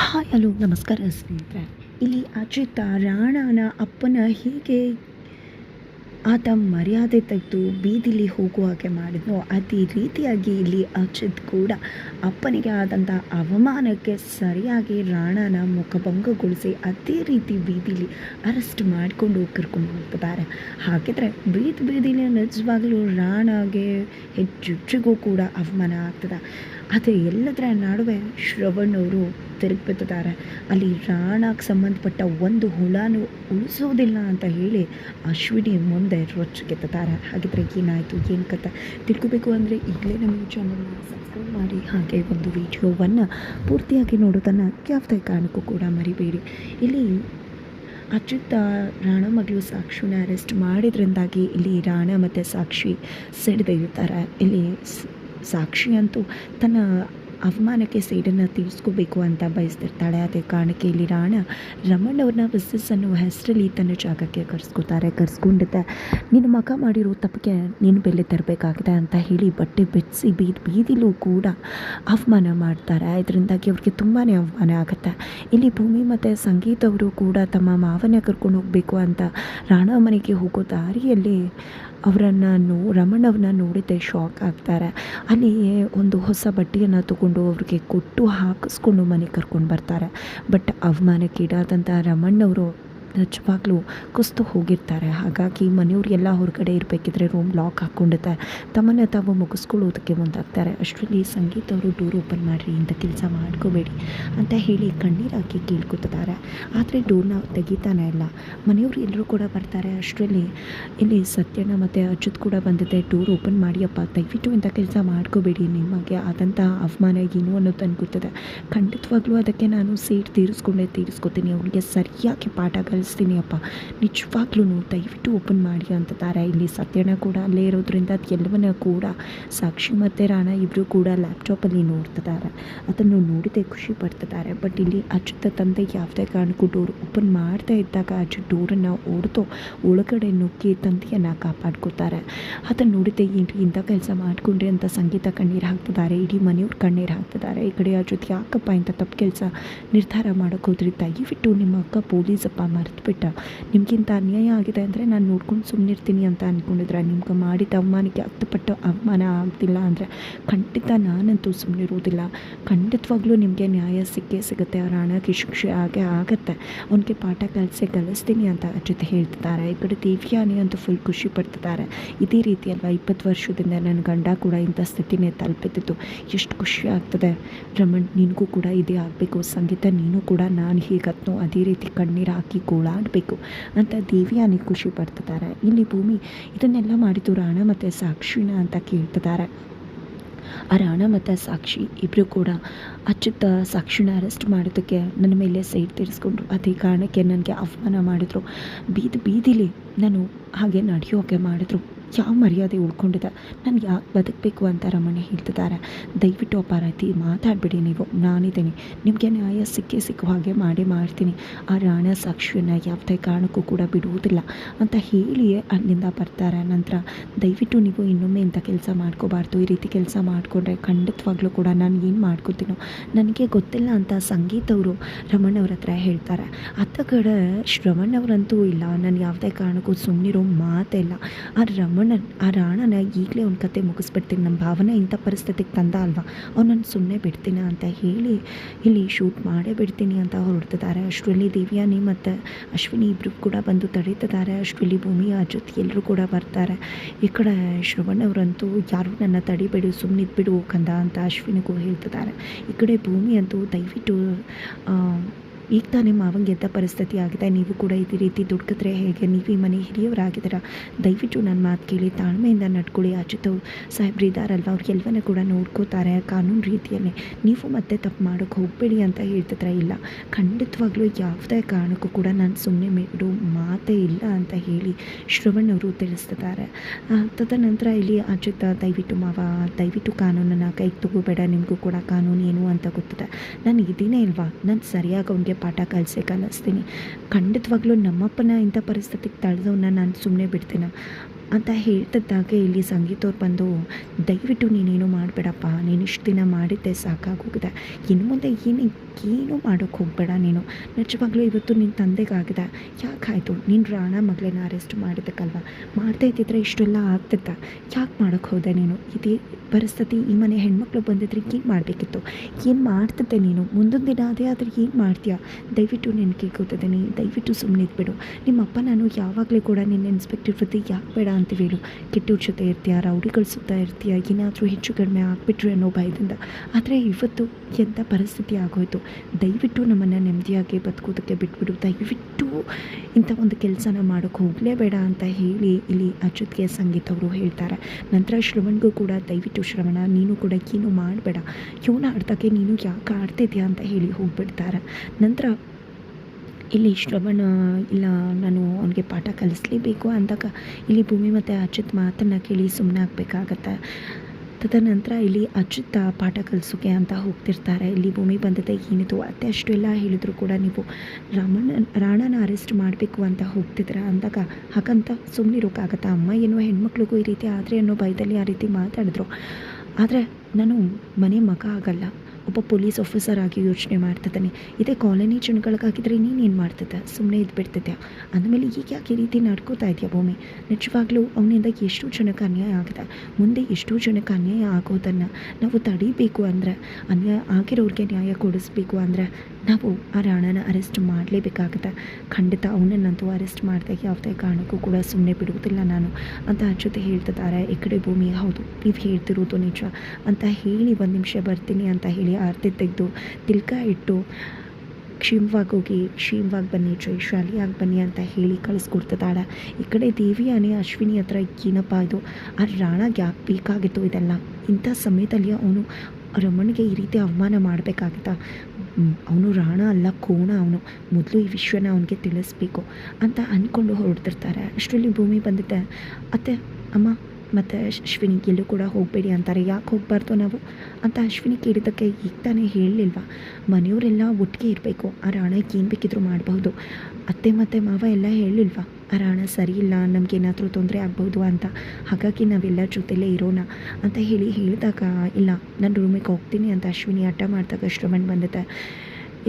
Hi, hello, ನಮಸ್ಕಾರ ಸ್ನೇಹಿತರೆ. ಇಲ್ಲಿ ಅಜಿತ ರಾಣನ ಅಪ್ಪನ ಹೀಗೆ ಆತ ಮರ್ಯಾದೆ ತೆಗೆದು ಬೀದಿಲಿ ಹೋಗುವ ಹಾಗೆ ಮಾಡಿದ್ನೋ, ಅದೇ ರೀತಿಯಾಗಿ ಇಲ್ಲಿ ಅಜಿತ್ ಕೂಡ ಅಪ್ಪನಿಗೆ ಆದಂಥ ಅವಮಾನಕ್ಕೆ ಸರಿಯಾಗಿ ರಾಣನ ಮುಖಭಂಗಗೊಳಿಸಿ ಅದೇ ರೀತಿ ಬೀದಿಲಿ ಅರೆಸ್ಟ್ ಮಾಡಿಕೊಂಡು ಕರ್ಕೊಂಡು ಹೋಗ್ತಿದ್ದಾರೆ. ಹಾಗಿದ್ರೆ ಬೀದಿ ಬೀದಿಲಿ ನಿಜವಾಗಲೂ ರಾಣಗೆ ಹೆಚ್ಚೆಚ್ಚಿಗೂ ಕೂಡ ಅವಮಾನ ಆಗ್ತದೆ. ಅದೇ ಎಲ್ಲದರ ನಡುವೆ ಶ್ರವಣ್ಣವರು ತಿರುಗ್ಬಿಟ್ಟಿದ್ದಾರೆ. ಅಲ್ಲಿ ರಾಣಕ್ಕೆ ಸಂಬಂಧಪಟ್ಟ ಒಂದು ಹುಳನೂ ಉಳಿಸೋದಿಲ್ಲ ಅಂತ ಹೇಳಿ ಅಶ್ವಿನಿ ಮುಂದೆ ರೊಚ್ಚಿಗೆತ್ತಿದ್ದಾರೆ. ಹಾಗಿದ್ರೆ ಏನಾಯಿತು, ಏನು ಕತೆ? ತಿಳ್ಕೋಬೇಕು ಅಂದರೆ ಈಗಲೇ ನಮ್ಮ ಚಾನಲ್ನ ಸಬ್ಸ್ಕ್ರೈಬ್ ಮಾಡಿ, ಹಾಗೆ ಒಂದು ವಿಡಿಯೋವನ್ನು ಪೂರ್ತಿಯಾಗಿ ನೋಡೋದನ್ನು ಯಾವುದೇ ಕಾರಣಕ್ಕೂ ಕೂಡ ಮರಿಬೇಡಿ. ಇಲ್ಲಿ ಅಚ್ಯುತ ರಾಣ ಮಗಳು ಸಾಕ್ಷಿನ ಅರೆಸ್ಟ್ ಮಾಡಿದ್ರಿಂದಾಗಿ ಇಲ್ಲಿ ರಾಣ ಮತ್ತು ಸಾಕ್ಷಿ ಸಿಡಿದಿರ್ತಾರೆ. ಇಲ್ಲಿ ಸಾಕ್ಷಿ ಅಂತೂ ತನ್ನ ಅವಮಾನಕ್ಕೆ ಸೇಡನ್ನು ತೀರಿಸ್ಕೋಬೇಕು ಅಂತ ಬಯಸ್ತಿರ್ತಾಳೆ. ಅದೇ ಕಾರಣಕ್ಕೆ ಇಲ್ಲಿ ರಾಣ ರಮಣ್ಣವ್ರನ್ನ ವಿಸಸ್ ಅನ್ನೋ ಹೆಸರಲ್ಲಿ ತನ್ನ ಜಾಗಕ್ಕೆ ಕರ್ಸ್ಕೊತಾರೆ ಕರೆಸ್ಕೊಂಡಿದ್ದೆ ನಿನ್ನ ಮಗ ಮಾಡಿರೋ ತಪ್ಪಿಗೆ ನೀನು ಬೆಲೆ ತರಬೇಕಾಗಿದೆ ಅಂತ ಹೇಳಿ ಬಟ್ಟೆ ಬೆಚ್ಚಿ ಬೀದಿ, ಬೀದಿಲೂ ಕೂಡ ಅವಮಾನ ಮಾಡ್ತಾರೆ. ಇದರಿಂದಾಗಿ ಅವ್ರಿಗೆ ತುಂಬಾ ಅವಮಾನ ಆಗುತ್ತೆ. ಇಲ್ಲಿ ಭೂಮಿ ಮತ್ತು ಸಂಗೀತ ಅವರು ಕೂಡ ತಮ್ಮ ಮಾವನ ಕರ್ಕೊಂಡು ಹೋಗಬೇಕು ಅಂತ ರಾಣ ಮನೆಗೆ ಹೋಗೋ ದಾರಿಯಲ್ಲಿ ಅವರನ್ನು ನೋ ರಮಣ್ಣವ್ರನ್ನ ನೋಡಿದ್ದೆ ಶಾಕ್ ಆಗ್ತಾರೆ. ಅಲ್ಲಿ ಒಂದು ಹೊಸ ಬಟ್ಟೆಯನ್ನು ತಗೊಂಡು ಅವ್ರಿಗೆ ಕೊಟ್ಟು ಹಾಕಿಸ್ಕೊಂಡು ಮನೆಗೆ ಕರ್ಕೊಂಡು ಬರ್ತಾರೆ. ಬಟ್ ಅವಮಾನಕ್ಕೀಡಾದಂಥ ರಮಣ್ಣವರು ನಿಜವಾಗ್ಲೂ ಕುಸ್ತು ಹೋಗಿರ್ತಾರೆ. ಹಾಗಾಗಿ ಮನೆಯವರೆಲ್ಲ ಹೊರಗಡೆ ಇರಬೇಕಿದ್ರೆ ರೂಮ್ ಲಾಕ್ ಹಾಕ್ಕೊಂಡಿರ್ತಾರೆ. ತಮ್ಮನ್ನು ತಾವು ಮುಗಿಸ್ಕೊಳ್ಳೋದಕ್ಕೆ ಮುಂದಾಗ್ತಾರೆ. ಅಷ್ಟರಲ್ಲಿ ಸಂಗೀತ ಅವರು ಡೋರ್ ಓಪನ್ ಮಾಡಿರಿ, ಇಂಥ ಕೆಲಸ ಮಾಡ್ಕೋಬೇಡಿ ಅಂತ ಹೇಳಿ ಕಣ್ಣೀರಾಕಿ ಕೇಳ್ಕೊತಿದ್ದಾರೆ. ಆದರೆ ಡೋರ್ನ ತೆಗೀತಾನೆ ಇಲ್ಲ. ಮನೆಯವರು ಎಲ್ಲರೂ ಕೂಡ ಬರ್ತಾರೆ. ಅಷ್ಟರಲ್ಲಿ ಇಲ್ಲಿ ಸತ್ಯನ ಮತ್ತು ಅಚ್ಚುತ್ ಕೂಡ ಬಂದಿದೆ. ಡೋರ್ ಓಪನ್ ಮಾಡಿಯಪ್ಪ ದಯವಿಟ್ಟು ಇಂಥ ಕೆಲಸ ಮಾಡ್ಕೋಬೇಡಿ. ನಿಮಗೆ ಆದಂಥ ಅವಮಾನ ಏನು ಅನ್ನೋದು ಅನ್ಕೋತದೆ ಖಂಡಿತವಾಗ್ಲೂ ಅದಕ್ಕೆ ನಾನು ಸೀಟ್ ತೀರಿಸ್ಕೊಂಡೇ, ತೀರಿಸ್ಕೊತೀನಿ. ಅವ್ರಿಗೆ ಸರಿಯಾಗಿ ಪಾಠ ಕಲಿಸ್ತೀನಿ ಅಪ್ಪ. ನಿಜವಾಗ್ಲೂ ದಯವಿಟ್ಟು ಓಪನ್ ಮಾಡಿ ಅಂತಿದ್ದಾರೆ ಇಲ್ಲಿ ಸತ್ಯನ ಕೂಡ ಅಲ್ಲೇ ಇರೋದ್ರಿಂದ ಅದು ಎಲ್ಲವನ್ನ ಕೂಡ ಸಾಕ್ಷಿ ಮತ್ತು ರಾಣ ಇಬ್ಬರು ಕೂಡ ಲ್ಯಾಪ್ಟಾಪಲ್ಲಿ ನೋಡ್ತಿದ್ದಾರೆ ಅದನ್ನು ನೋಡಿದೆ ಖುಷಿ ಪಡ್ತಿದ್ದಾರೆ ಬಟ್ ಇಲ್ಲಿ ಅಚ್ಯುತ ತಂದೆ ಯಾವುದೇ ಕಾರಣಕ್ಕೂ ಡೋರ್ ಓಪನ್ ಮಾಡ್ತಾ ಇದ್ದಾಗ ಅಜ್ಜು ಡೋರನ್ನು ಓಡ್ತು ಒಳಗಡೆ ನುಗ್ಗಿ ತಂದೆಯನ್ನು ಕಾಪಾಡ್ಕೋತಾರೆ ಅದನ್ನು ನೋಡಿದೆ, ಏನ್ರಿ ಇಂಥ ಕೆಲಸ ಮಾಡಿಕೊಂಡ್ರೆ ಅಂತ ಸಂಗೀತ ಕಣ್ಣೀರು ಹಾಕ್ತಿದ್ದಾರೆ ಇಡೀ ಮನೆಯವ್ರು ಕಣ್ಣೀರು ಹಾಕ್ತಿದ್ದಾರೆ ಈ ಕಡೆ ಅಜ್ಜುತ್ ಯಾಕಪ್ಪ ಇಂಥ ತಪ್ಪು ಕೆಲಸ ನಿರ್ಧಾರ ಮಾಡೋಕೆ ಹೋದ್ರಿ? ದಯವಿಟ್ಟು ನಿಮ್ಮ ಅಕ್ಕ ಪೊಲೀಸಪ್ಪ ಮರೆತುಬಿಟ್ಟ ನಿಮಗಿಂತ ಅನ್ಯಾಯ ಆಗಿದೆ ಅಂದರೆ ನಾನು ನೋಡ್ಕೊಂಡು ಸುಮ್ಮನಿರ್ತೀನಿ ಅಂತ ಅಂದ್ಕೊಂಡಿದ್ರೆ ನಿಮ್ಗೆ ಮಾಡಿದ ಅವಮಾನಕ್ಕೆ ಅರ್ಥಪಟ್ಟು ಅವಮಾನ ಆಗ್ತಿಲ್ಲ ಅಂದರೆ ಖಂಡಿತ ನಾನಂತೂ ಸುಮ್ಮನಿರೋದಿಲ್ಲ ಖಂಡಿತವಾಗ್ಲೂ ನಿಮಗೆ ನ್ಯಾಯ ಸಿಕ್ಕೇ ಸಿಗುತ್ತೆ, ಅವ್ರ ಹಣಕ್ಕೆ ಶಿಕ್ಷೆ ಆಗೇ ಆಗುತ್ತೆ. ಅವನಿಗೆ ಪಾಠ ಕಲಿಸಿ ಕಲಿಸ್ತೀನಿ ಅಂತ ಜೊತೆ ಹೇಳ್ತಿದ್ದಾರೆ. ಈ ಕಡೆ ದಿವ್ಯಾನಿ ಅಂತೂ ಫುಲ್ ಖುಷಿ ಪಡ್ತಿದ್ದಾರೆ. ಇದೇ ರೀತಿ ಅಲ್ವಾ, ಇಪ್ಪತ್ತು ವರ್ಷದಿಂದ ನನ್ನ ಗಂಡ ಕೂಡ ಇಂಥ ಸ್ಥಿತಿನೇ ತಲುಪಿದ್ದು. ಎಷ್ಟು ಖುಷಿ ಆಗ್ತದೆ. ರಮಣ್, ನಿನಗೂ ಕೂಡ ಇದೇ ಆಗಬೇಕು. ಸಂಗೀತ, ನೀನು ಕೂಡ ನಾನು ಹೀಗತ್ನೋ ಅದೇ ರೀತಿ ಕಣ್ಣೀರು ಹಾಕಿ ಗೋಳಾಡಬೇಕು ಅಂತ ದೇವಿಯಾನಿ ಖುಷಿ ಪಡ್ತಿದ್ದಾರೆ. ಇಲ್ಲಿ ಭೂಮಿ ಇದನ್ನೆಲ್ಲ ಮಾಡಿದ್ದು ರಾಣ ಮತ್ತು ಸಾಕ್ಷಿನ ಅಂತ ಕೇಳ್ತಿದ್ದಾರೆ. ಆ ರಾಣ ಮತ್ತು ಸಾಕ್ಷಿ ಇಬ್ಬರು ಕೂಡ ಅಚ್ಯುತ ಸಾಕ್ಷಿನ ಅರೆಸ್ಟ್ ಮಾಡೋದಕ್ಕೆ ನನ್ನ ಮೇಲೆ ಸೈಡ್ ತೀರಿಸ್ಕೊಂಡ್ರು. ಅದೇ ಕಾರಣಕ್ಕೆ ನನಗೆ ಅವಮಾನ ಮಾಡಿದ್ರು. ಬೀದಿ ಬೀದಿಲಿ ನಾನು ಹಾಗೆ ನಡೆಯೋಕೆ ಮಾಡಿದ್ರು. ಯಾವ ಮರ್ಯಾದೆ ಉಳ್ಕೊಂಡಿದೆ ನಾನು ಯಾಕೆ ಬದುಕಬೇಕು ಅಂತ ರಮಣಿ ಹೇಳ್ತಿದ್ದಾರೆ. ದಯವಿಟ್ಟು ಅಪಾರತಿ ಮಾತಾಡಬೇಡಿ ನೀವು. ನಾನಿದ್ದೀನಿ. ನಿಮಗೆ ನ್ಯಾಯ ಸಿಕ್ಕೇ ಸಿಕ್ಕೋ ಹಾಗೆ ಮಾಡಿ ಮಾಡ್ತೀನಿ. ಆ ರಾಣ ಸಾಕ್ಷಿಯನ್ನು ಯಾವುದೇ ಕಾರಣಕ್ಕೂ ಕೂಡ ಬಿಡುವುದಿಲ್ಲ ಅಂತ ಹೇಳಿಯೇ ಅಲ್ಲಿಂದ ಬರ್ತಾರೆ. ನಂತರ ದಯವಿಟ್ಟು ನೀವು ಇನ್ನೊಮ್ಮೆ ಇಂಥ ಕೆಲಸ ಮಾಡ್ಕೋಬಾರ್ದು. ಈ ರೀತಿ ಕೆಲಸ ಮಾಡಿಕೊಂಡ್ರೆ ಖಂಡಿತವಾಗ್ಲೂ ಕೂಡ ನಾನು ಏನು ಮಾಡ್ಕೊತೀನೋ? ನನಗೆ ಗೊತ್ತಿಲ್ಲ ಅಂತ ಸಂಗೀತ ಅವರು ರಮಣ್ಣವ್ರ ಹತ್ರ ಹೇಳ್ತಾರೆ. ಅತ್ತ ಕಡೆ ಶ್ರವಣ್ಣವ್ರಂತೂ ಇಲ್ಲ. ನಾನು ಯಾವುದೇ ಕಾರಣಕ್ಕೂ ಸುಮ್ಮನಿರೋ ಮಾತೇ ಇಲ್ಲ. ಆ ರಮಣನ್, ಆ ರಾಣನ ಈಗಲೇ ಒಂದು ಕತೆ ಮುಗಿಸ್ಬಿಡ್ತೀನಿ. ನಮ್ಮ ಭಾವನೆ ಇಂಥ ಪರಿಸ್ಥಿತಿಗೆ ತಂದ ಅಲ್ವಾ? ಅವ್ನನ್ನು ಸುಮ್ಮನೆ ಬಿಡ್ತೀನಿ ಅಂತ ಹೇಳಿ ಇಲ್ಲಿ ಶೂಟ್ ಮಾಡೇ ಬಿಡ್ತೀನಿ ಅಂತ ಹೊರಡ್ತಿದ್ದಾರೆ ಅಷ್ಟರಲ್ಲಿ ದೇವ್ಯಾನಿ ಮತ್ತು ಅಶ್ವಿನಿ ಇಬ್ಬರು ಕೂಡ ಬಂದು ತಡೀತಿದ್ದಾರೆ ಅಷ್ಟರಲ್ಲಿ ಭೂಮಿ, ಆ ಜೊತೆ ಎಲ್ಲರೂ ಕೂಡ ಬರ್ತಾರೆ. ಈ ಕಡೆ ಶ್ರವಣವರಂತೂ ಯಾರು ನನ್ನ ತಡಿಬೇಡಿ ಸುಮ್ಮನೆ ಬಿಡು ಕಂದ ಅಂತ ಅಶ್ವಿನಿಗೂ ಹೇಳ್ತಿದ್ದಾರೆ ಈ ಕಡೆ ಭೂಮಿ ಅಂತೂ ದಯವಿಟ್ಟು ಈಗ ತಾನೇ ಮಾವಂಗೆ ಎದ್ದ ಪರಿಸ್ಥಿತಿ ಆಗಿದೆ? ನೀವು ಕೂಡ ಇದೇ ರೀತಿ ದುಡ್ಕಿದ್ರೆ ಹೇಗೆ? ನೀವು ಈ ಮನೆ ಹಿರಿಯವರಾಗಿದ್ದೀರಾ? ದಯವಿಟ್ಟು ನನ್ನ ಮಾತು ಕೇಳಿ, ತಾಳ್ಮೆಯಿಂದ ನಡ್ಕೊಳ್ಳಿ. ಅಚ್ಯುತ ಸಾಹೇಬ್ರು ಇದ್ದಾರಲ್ವ? ಅವ್ರು ಎಲ್ಲವನ್ನ ಕೂಡ ನೋಡ್ಕೋತಾರೆ ಕಾನೂನು ರೀತಿಯಲ್ಲೇ. ನೀವು ಮತ್ತೆ ತಪ್ಪು ಮಾಡೋಕ್ಕೆ ಹೋಗಬೇಡಿ ಅಂತ ಹೇಳ್ತಿದ್ರೆ? ಇಲ್ಲ. ಖಂಡಿತವಾಗ್ಲೂ ಯಾವುದೇ ಕಾರಣಕ್ಕೂ ಕೂಡ ನಾನು ಸುಮ್ಮನೆ ಮೇಡೋ ಮಾತೇ ಇಲ್ಲ ಅಂತ ಹೇಳಿ ಶ್ರವಣ್ ಅವರು ತಿಳಿಸ್ತಿದ್ದಾರೆ. ತದನಂತರ ಇಲ್ಲಿ ಅಚ್ಯುತ, ದಯವಿಟ್ಟು ಮಾವ, ದಯವಿಟ್ಟು ಕಾನೂನನ್ನು ಕೈಗೆ ತಗೋಬೇಡ. ನಿಮಗೂ ಕೂಡ ಕಾನೂನು ಏನು ಅಂತ ಗೊತ್ತಿದೆ. ನಾನು ಇದೀನೇ ಇಲ್ವಾ? ನಾನು ಸರಿಯಾಗಿ ಅವ್ನಿಗೆ ಪಾಠ ಕಲಿಸಿ ಕಲಿಸ್ತೀನಿ. ಖಂಡಿತವಾಗ್ಲೂ ನಮ್ಮಪ್ಪನ ಇಂಥ ಪರಿಸ್ಥಿತಿಗೆ ತಳೆದವನ್ನ ನಾನು ಸುಮ್ಮನೆ ಬಿಡ್ತೀನಿ. ಅಂತ ಹೇಳ್ತಿದ್ದಾಗ ಇಲ್ಲಿ ಸಂಗೀತವ್ರು ಬಂದು, ದಯವಿಟ್ಟು ನೀನೇನು ಮಾಡಬೇಡಪ್ಪ, ನೀನು ಇಷ್ಟು ದಿನ ಮಾಡಿದ್ದೆ ಸಾಕಾಗೋಗಿದೆ ಇನ್ನು ಮುಂದೆ ಏನು ಏನು ಮಾಡೋಕ್ಕೆ ಹೋಗಬೇಡ ನೀನು. ನಿಜವಾಗ್ಲೂ ಇವತ್ತು ನಿನ್ನ ತಂದೆಗಾಗಿದೆ. ಯಾಕಾಯಿತು ನೀನು ರಾಣ ಮಗಳನ್ನ ಅರೆಸ್ಟ್ ಮಾಡಿದ್ದಕ್ಕಲ್ವ? ಮಾಡ್ತಾ ಇದ್ದಿದ್ರೆ ಇಷ್ಟೆಲ್ಲ ಆಗ್ತಿತ್ತ? ಯಾಕೆ ಮಾಡೋಕ್ಕೆ ಹೋದೆ ನೀನು? ಇದೇ ಪರಿಸ್ಥಿತಿ ಈ ಮನೆ ಹೆಣ್ಮಕ್ಳು ಬಂದಿದ್ರೆ ಏನು ಮಾಡಬೇಕಿತ್ತು? ಏನು ಮಾಡ್ತಿದ್ದೆ ನೀನು? ಮುಂದೊಂದು ದಿನ ಅದೇ ಆದರೆ ಏನು ಮಾಡ್ತೀಯಾ? ದಯವಿಟ್ಟು ನೆನಪಿಗೆ ಕೇಳ್ಕೊತಿದ್ದೀನಿ ದಯವಿಟ್ಟು ಸುಮ್ಮನೆ ಇದ್ಬಿಡು ನಿಮ್ಮಪ್ಪ ನಾನು ಯಾವಾಗಲೂ ಕೂಡ ನಿನ್ನ ಇನ್ಸ್ಪೆಕ್ಟರ್ ಜೊತೆ ಯಾಕೆ ಬೇಡ ಅಂತ ಹೇಳು. ಕೆಟ್ಟವ್ರ ಜೊತೆ ಇರ್ತೀಯ? ರೌಡಿಗಳು ಸುತ್ತ ಇರ್ತೀಯ? ಏನಾದರೂ ಹೆಚ್ಚು ಕಡಿಮೆ ಆಗಿಬಿಟ್ರೆ ಅನ್ನೋ ಭಯದಿಂದ. ಆದರೆ ಇವತ್ತು ಎಂಥ ಪರಿಸ್ಥಿತಿ ಆಗೋಯಿತು? ದಯವಿಟ್ಟು ನಮ್ಮನ್ನು ನೆಮ್ಮದಿಯಾಗಿ ಬದುಕೋದಕ್ಕೆ ಬಿಟ್ಬಿಡು. ದಯವಿಟ್ಟು ಇಂಥ ಒಂದು ಕೆಲಸನ ಮಾಡೋಕ್ಕೆ ಹೋಗಲೇಬೇಡ ಅಂತ ಹೇಳಿ ಇಲ್ಲಿ ಅಚ್ಯುತ್ಗೆ ಸಂಗೀತ ಅವರು ಹೇಳ್ತಾರೆ. ನಂತರ ಶ್ರವಣ್ಗೂ ಕೂಡ ದಯವಿಟ್ಟು, ಶ್ರವಣ, ನೀನು ಕೂಡ ಏನು ಮಾಡಬೇಡ. ಇವನ ಆಡ್ದಾಗೆ ನೀನು ಯಾಕೆ ಆಡ್ತಿದ್ಯಾ? ಅಂತ ಹೇಳಿ ಹೋಗ್ಬಿಡ್ತಾರೆ. ನಂತರ ಇಲ್ಲಿ ಶ್ರವಣ, ಇಲ್ಲ ನಾನು ಅವನಿಗೆ ಪಾಠ ಕಲಿಸ್ಲೇಬೇಕು ಅಂದಾಗ ಇಲ್ಲಿ ಭೂಮಿ ಮತ್ತು ಅಚ್ಯುತ್ ಮಾತನ್ನು ಕೇಳಿ ಸುಮ್ಮನೆ ಆಗಬೇಕಾಗತ್ತೆ. ತದನಂತರ ಇಲ್ಲಿ ಅಚ್ಯುತ ಪಾಠ ಕಲಿಸೋಕೆ ಅಂತ ಹೋಗ್ತಿರ್ತಾರೆ. ಇಲ್ಲಿ ಭೂಮಿ ಬಂದದ, ಏನಿದು? ಅತ್ತೆ ಎಲ್ಲ ಹೇಳಿದ್ರು ಕೂಡ ನೀವು ರಾಮನ, ರಾಣನ ಅರೆಸ್ಟ್ ಮಾಡಬೇಕು ಅಂತ ಹೋಗ್ತಿದ್ರ ಅಂದಾಗ ಹಾಗಂತ ಸುಮ್ಮನಿರೋಕ್ಕಾಗತ್ತಾ ಅಮ್ಮ ಏನೋ ಹೆಣ್ಮಕ್ಳಿಗೂ ಈ ರೀತಿ ಆದರೆ ಅನ್ನೋ ಭಯದಲ್ಲಿ ಆ ರೀತಿ ಮಾತಾಡಿದ್ರು. ಆದರೆ ನಾನು ಮನೆ ಮಗ ಆಗಲ್ಲ. ಒಬ್ಬ ಪೊಲೀಸ್ ಆಫೀಸರ್ ಆಗಿ ಯೋಚನೆ ಮಾಡ್ತಿದ್ದಾನೆ. ಇದೇ ಕಾಲೋನಿ ಜನಗಳಿಗಾಗಿದ್ರೆ ನೀನೇನು ಮಾಡ್ತಿದ್ದೆ? ಸುಮ್ಮನೆ ಇದ್ಬಿಡ್ತಿದ್ದೆ ಅಂದಮೇಲೆ ಈಗ ಯಾಕೆ ಈ ರೀತಿ ನಡ್ಕೋತಾ ಇದೆಯಾ ಭೂಮಿ? ನಿಜವಾಗ್ಲೂ ಅವನಿಂದ ಎಷ್ಟು ಜನಕ್ಕೆ ಅನ್ಯಾಯ ಆಗಿದೆ. ಮುಂದೆ ಎಷ್ಟೋ ಜನಕ್ಕೆ ಅನ್ಯಾಯ ಆಗೋದನ್ನು ನಾವು ತಡಿಬೇಕು ಅಂದರೆ, ಅನ್ಯಾಯ ಆಗಿರೋರಿಗೆ ನ್ಯಾಯ ಕೊಡಿಸ್ಬೇಕು ಅಂದರೆ ನಾವು ಆ ರಾಣನ ಅರೆಸ್ಟ್ ಮಾಡಲೇಬೇಕಾಗುತ್ತೆ. ಖಂಡಿತ ಅವನನ್ನಂತೂ ಅರೆಸ್ಟ್ ಮಾಡಿದಾಗ ಯಾವುದೇ ಕಾರಣಕ್ಕೂ ಕೂಡ ಸುಮ್ಮನೆ ಬಿಡುವುದಿಲ್ಲ ನಾನು. ಅಂತ ಜೊತೆ ಹೇಳ್ತಿದ್ದಾರೆ, ಈ ಕಡೆ ಭೂಮಿ ಹೌದು, ನೀವು ಹೇಳ್ತಿರೋದು ನಿಜ ಅಂತ ಹೇಳಿ ಒಂದು ನಿಮಿಷ ಬರ್ತೀನಿ ಅಂತ ಹೇಳಿ ಆರತಿ ತೆಗೆದು ತಿಲ್ಕ ಇಟ್ಟು, ಕ್ಷೇಮವಾಗಿ ಹೋಗಿ, ಕ್ಷೇಮವಾಗಿ ಬನ್ನಿ, ಜಯಶಾಲಿಯಾಗಿ ಬನ್ನಿ ಅಂತ ಹೇಳಿ ಕಳಿಸ್ಕೊಡ್ತಿದ್ದಾಳೆ. ಈ ಕಡೆ ದೇವಿಯಾನೆ ಅಶ್ವಿನಿ ಹತ್ರ ಏನಪ್ಪ ಇದು? ಆ ರಾಣಾಗೆ ಯಾಕೆ ಬೇಕಾಗಿತ್ತು ಇದೆಲ್ಲ? ಇಂಥ ಸಮಯದಲ್ಲಿ ಅವನು ರಮಣಿಗೆ ಈ ರೀತಿ ಅವಮಾನ ಮಾಡಬೇಕಾಗಿತ್ತಾ? ಅವನು ರಾಣ ಅಲ್ಲ, ಕೋಣ ಅವನು. ಮೊದಲು ಈ ವಿಶ್ವನ ಅವನಿಗೆ ತಿಳಿಸ್ಬೇಕು ಅಂತ ಅಂದ್ಕೊಂಡು ಹೊರಡ್ತಿರ್ತಾರೆ. ಅಷ್ಟರಲ್ಲಿ ಭೂಮಿ ಬಂದಿದ್ದೆ ಅತ್ತೆ, ಅಮ್ಮ, ಮತ್ತು ಅಶ್ವಿನಿ, ಎಲ್ಲೂ ಕೂಡ ಹೋಗಬೇಡಿ ಅಂತಾರೆ. ಯಾಕೆ ಹೋಗಬಾರ್ದು ನಾವು? ಅಂತ ಅಶ್ವಿನಿ ಕೇಳಿದ್ದಕ್ಕೆ ಈಗ ತಾನೇ ಹೇಳಲಿಲ್ವಾ? ಮನೆಯವರೆಲ್ಲ ಒಟ್ಟಿಗೆ ಇರಬೇಕು. ಆ ರಾಣಕ್ಕೆ ಏನು ಬೇಕಿದ್ರೂ ಮಾಡಬಹುದು. ಅತ್ತೆ ಮತ್ತು ಮಾವ ಎಲ್ಲ ಹೇಳಿಲ್ವಾ? ಆ ರಾಣ ಸರಿ ಇಲ್ಲ, ನಮಗೇನಾದರೂ ತೊಂದರೆ ಆಗ್ಬೋದು ಅಂತ. ಹಾಗಾಗಿ ನಾವೆಲ್ಲ ಜೊತೆಲೇ ಇರೋಣ ಅಂತ ಹೇಳಿ ಹೇಳಿದಾಗ, ಇಲ್ಲ, ನಾನು ರೂಮಿಗೆ ಹೋಗ್ತೀನಿ ಅಂತ ಅಶ್ವಿನಿ ಹಠ ಮಾಡಿದಾಗ ಶ್ರವಣ್ ಬಂದಿದೆ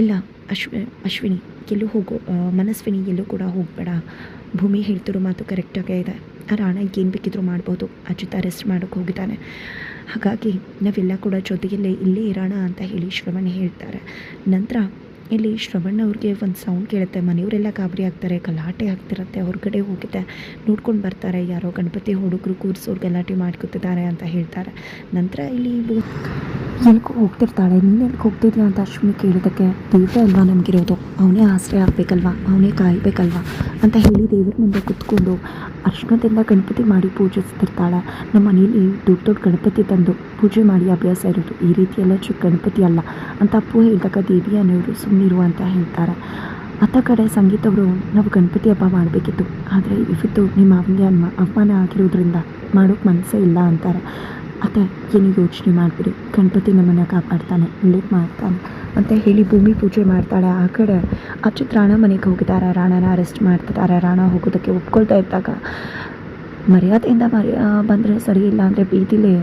ಇಲ್ಲ, ಅಶ್ವಿ, ಅಶ್ವಿನಿ, ಎಲ್ಲೂ ಹೋಗೋ ಮನಸ್ವಿನಿ ಎಲ್ಲೂ ಕೂಡ ಹೋಗಬೇಡ. ಭೂಮಿ ಹೇಳ್ತಿರೋ ಮಾತು ಕರೆಕ್ಟಾಗೇ ಇದೆ. ಆ ರಾಣ ಏನು ಬೇಕಿದ್ರು ಮಾಡ್ಬೋದು. ಅಚ್ಯುತ ಅರೆಸ್ಟ್ ಮಾಡೋಕ್ಕೆ ಹೋಗಿದ್ದಾನೆ. ಹಾಗಾಗಿ ನಾವೆಲ್ಲ ಕೂಡ ಜೊತೆಯಲ್ಲೇ ಇಲ್ಲೇ ಇರೋಣ ಅಂತ ಹೇಳಿ ಶ್ರವಣ್ ಹೇಳ್ತಾರೆ. ನಂತರ ಇಲ್ಲಿ ಶ್ರವಣ್ ಅವ್ರಿಗೆ ಒಂದು ಸೌಂಡ್ ಕೇಳುತ್ತೆ. ಮನೆಯವರೆಲ್ಲ ಗಾಬರಿ ಆಗ್ತಾರೆ, ಗಲಾಟೆ ಆಗ್ತಿರತ್ತೆ, ಹೊರಗಡೆ ಹೋಗಿದೆ. ನೋಡ್ಕೊಂಡು ಬರ್ತಾರೆ, ಯಾರೋ ಗಣಪತಿ ಹುಡುಗರು ಕೂರಿಸೋರು ಗಲಾಟೆ ಮಾಡ್ಕೊತಿದ್ದಾರೆ ಅಂತ ಹೇಳ್ತಾರೆ. ನಂತರ ಇಲ್ಲಿ ಎಲ್ಕೋ ಹೋಗ್ತಿರ್ತಾಳೆ, ನೀನು ಎಲ್ಗೆ ಹೋಗ್ತಿದ್ಯಾ ಅಂತ ಅಶ್ವಿನಿ ಕೇಳಿದ್ದಕ್ಕೆ ದೇವ್ರೆ ಅಲ್ವಾ ನಮಗಿರೋದು? ಅವನೇ ಆಸರೆ ಆಗಬೇಕಲ್ವಾ? ಅವನೇ ಕಾಯಬೇಕಲ್ವಾ? ಅಂತ ಹೇಳಿ ದೇವ್ರ ಮುಂದೆ ಕುತ್ಕೊಂಡು ಅರ್ಶನದಿಂದ ಗಣಪತಿ ಮಾಡಿ ಪೂಜಿಸ್ತಿರ್ತಾಳೆ. ನಮ್ಮ ಮನೇಲಿ ದೊಡ್ಡ ದೊಡ್ಡ ಗಣಪತಿ ತಂದು ಪೂಜೆ ಮಾಡಿ ಅಭ್ಯಾಸ ಇರೋದು. ಈ ರೀತಿಯೆಲ್ಲ ಚಿಕ್ಕ ಗಣಪತಿ ಅಲ್ಲ ಅಂತ ಅಪ್ಪು ಹೇಳಿದಾಗ ದೇವಿ ಅನ್ನೋರು ಸುಮ್ಮನಿರು ಅಂತ ಹೇಳ್ತಾರೆ. ಅತ್ತ ಕಡೆ ಸಂಗೀತವರು ನಾವು ಗಣಪತಿ ಹಬ್ಬ ಮಾಡಬೇಕಿತ್ತು. ಆದರೆ ಇವತ್ತು ನಿಮ್ಮ ಅವನಿಗೆ ಅನ್ಮ ಅವಮಾನ ಆಗಿರೋದ್ರಿಂದ ಮಾಡೋಕೆ ಮನಸ್ಸೇ ಇಲ್ಲ ಅಂತಾರೆ. ಅತ್ತೆ ಏನು ಯೋಚನೆ ಮಾಡಿಬಿಡಿ. ಗಣಪತಿ ನಮ್ಮನ್ನು ಕಾಪಾಡ್ತಾನೆ, ಒಳ್ಳೇದು ಮಾಡ್ತಾನೆ ಅಂತ ಹೇಳಿ ಭೂಮಿ ಪೂಜೆ ಮಾಡ್ತಾಳೆ. ಆ ಕಡೆ ಅಚ್ಯುತ್ ರಾಣ ಮನೆಗೆ ಹೋಗಿದ್ದಾರೆ ರಾಣನ ಅರೆಸ್ಟ್ ಮಾಡ್ತಿದ್ದಾರೆ ರಾಣ ಹೋಗೋದಕ್ಕೆ ಒಪ್ಕೊಳ್ತಾ ಇದ್ದಾಗ ಮರ್ಯಾದೆಯಿಂದ ಮರ್ಯಾ ಬಂದರೆ ಸರಿ ಇಲ್ಲ ಅಂದರೆ ಬೀದಿಲಿ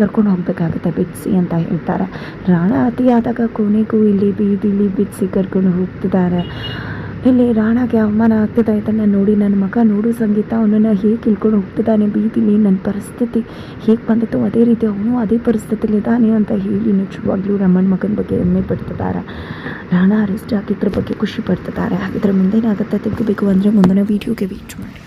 ಕರ್ಕೊಂಡು ಹೋಗ್ಬೇಕಾಗುತ್ತೆ ಬಿಡಿಸಿ ಅಂತ ಹೇಳ್ತಾರೆ. ರಾಣ ಅತಿಯಾದಾಗ ಕೊನೆಗೂ ಇಲ್ಲಿ ಬೀದಿಲಿ ಬಿಡಿಸಿ ಕರ್ಕೊಂಡು ಹೋಗ್ತಿದ್ದಾರೆ. ಇಲ್ಲಿ ರಾಣಾಗೆ ಅವಮಾನ ಆಗ್ತಿದೆ. ಇದನ್ನು ನೋಡಿ ನನ್ನ ಮಗ ನೋಡು ಸಂಗೀತ, ಅವನನ್ನು ಹೇಗೆ ಇಳ್ಕೊಂಡು ಹೋಗ್ತಿದ್ದಾನೆ, ಬೀದಿಲಿ ನನ್ನ ಪರಿಸ್ಥಿತಿ ಹೇಗೆ ಬಂದಿತ್ತು, ಅದೇ ರೀತಿ ಅವನು ಅದೇ ಪರಿಸ್ಥಿತಿಲಿ ಇದ್ದಾನೆ ಅಂತ ಹೇಳಿ ನಿಜವಾಗ್ಲೂ ರಮಣ್ ಮಗನ ಬಗ್ಗೆ ಹೆಮ್ಮೆ ಪಡ್ತಿದ್ದಾರೆ. ರಾಣ ಅರೆಸ್ಟ್ ಆಗಿದ್ರ ಬಗ್ಗೆ ಖುಷಿ ಪಡ್ತಿದ್ದಾರೆ. ಹಾಗಿದ್ರೆ ಮುಂದೇನಾಗುತ್ತೆ, ತಿಳ್ಕೋಬೇಕು ಅಂದರೆ ಮುಂದಿನ ವೀಡಿಯೋಗೆ ವೇಟ್ ಮಾಡಿ.